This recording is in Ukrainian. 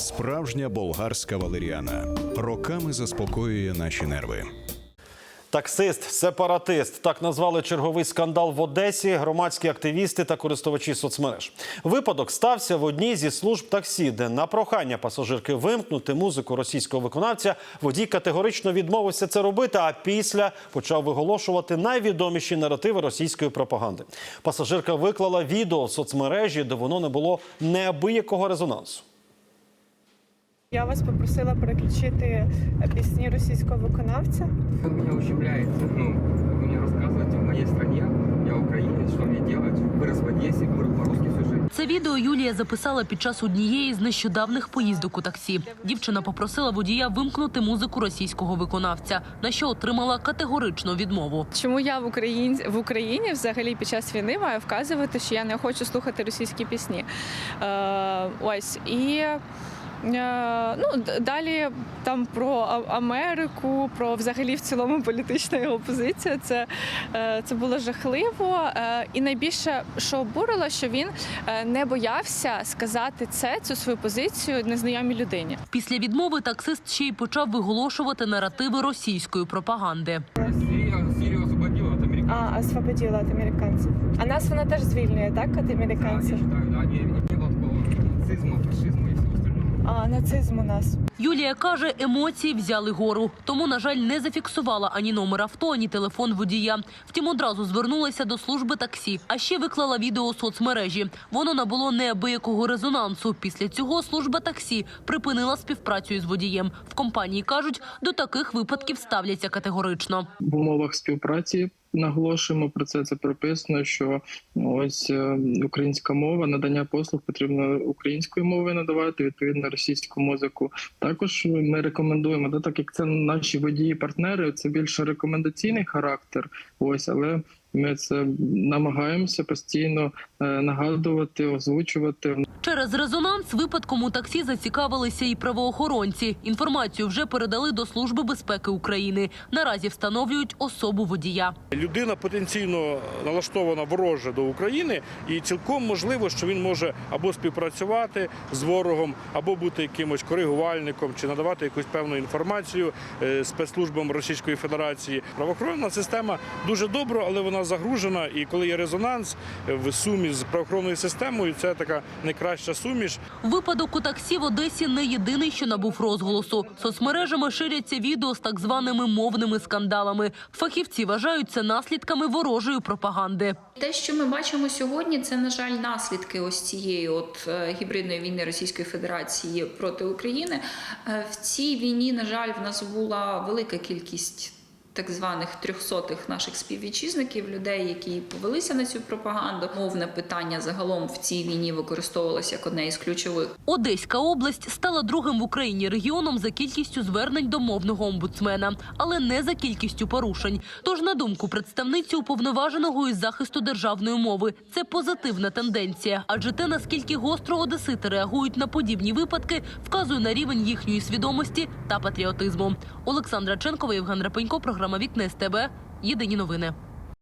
Справжня болгарська валеріана роками заспокоює наші нерви. Таксист, сепаратист так назвали черговий скандал в Одесі. Громадські активісти та користувачі соцмереж. Випадок стався в одній зі служб таксі, де на прохання пасажирки вимкнути музику російського виконавця водій категорично відмовився це робити. А після почав виголошувати найвідоміші наративи російської пропаганди. Пасажирка виклала відео в соцмережі, де воно не було неабиякого резонансу. Я вас попросила переключити е, пісні російського виконавця. Вы меня ущемляете. Ну, вы мне рассказываете в моей стране, я украинец, что мне делать? Вырос в Одессе, говорю по-русски всю жизнь. Це відео Юлія записала під час однієї з нещодавних поїздок у таксі. Дівчина попросила водія вимкнути музику російського виконавця, на що отримала категоричну відмову. Чому я в Україні в Україні взагалі під час війни маю вказувати, що я не хочу слухати російські пісні? Е, ось і. е, Ну, далі там про Америку, про взагалі в цілому політична його позиція. Це, е, це було жахливо. Е, І найбільше, що обурило, що він е, не боявся сказати це, цю свою позицію незнайомій людині. Після відмови таксист ще й почав виголошувати наративи російської пропаганди. Освободила от американцев. А, освободила від американців. А нас вона теж звільнює, так, від Да, я американців? считаю, да, не, не было такого нацизма, А нацизм у нас. Юлія каже, емоції взяли гору, тому, на жаль, не зафіксувала ані номер авто, ані телефон водія. Втім, одразу звернулася до служби таксі, а ще виклала відео у соцмережі. Воно набуло неабиякого резонансу. Після цього служба таксі припинила співпрацю із водієм. В компанії кажуть, до таких випадків ставляться категорично. в умовах співпраці. Наголошуємо про це. Це прописано, що ось е, українська мова, надання послуг потрібно українською мовою надавати, відповідно російську музику. Також ми рекомендуємо, да, так як це наші водії-партнери, це більше рекомендаційний характер. Ось, але ми це намагаємося постійно е, нагадувати, озвучувати. Через резонанс випадком у таксі зацікавилися і правоохоронці. Інформацію вже передали до Служби безпеки України. Наразі встановлюють особу водія. Людина потенційно налаштована вороже до України, і цілком можливо, що він може або співпрацювати з ворогом, або бути якимось коригувальником, чи надавати якусь певну інформацію е, спецслужбам Російської Федерації. Правоохоронна система дуже добра, але вона загружена. І коли є резонанс е, в сумі з правоохоронною системою, це така найкраща суміш. Випадок у таксі в Одесі не єдиний, що набув розголосу. Соцмережами ширяться відео з так званими мовними скандалами. Фахівці вважають це наслідками ворожої пропаганди. Те, що ми бачимо сьогодні, це на жаль наслідки ось цієї от е, гібридної війни Російської Федерації проти України. Е, В цій війні, на жаль, в нас була велика кількість. Так званих трьохсотих наших співвітчизників, людей, які повелися на цю пропаганду. Мовне питання загалом в цій війні використовувалося як одне із ключових. Одеська область стала другим в Україні регіоном за кількістю звернень до мовного омбудсмена, але не за кількістю порушень. Тож, на думку представниці уповноваженого із захисту державної мови, це позитивна тенденція, адже те, наскільки гостро одесити реагують на подібні випадки, вказує на рівень їхньої свідомості та патріотизму. Олександра Ченкова, Євген Рапенько, програма Вікне тебе. Єдині новини.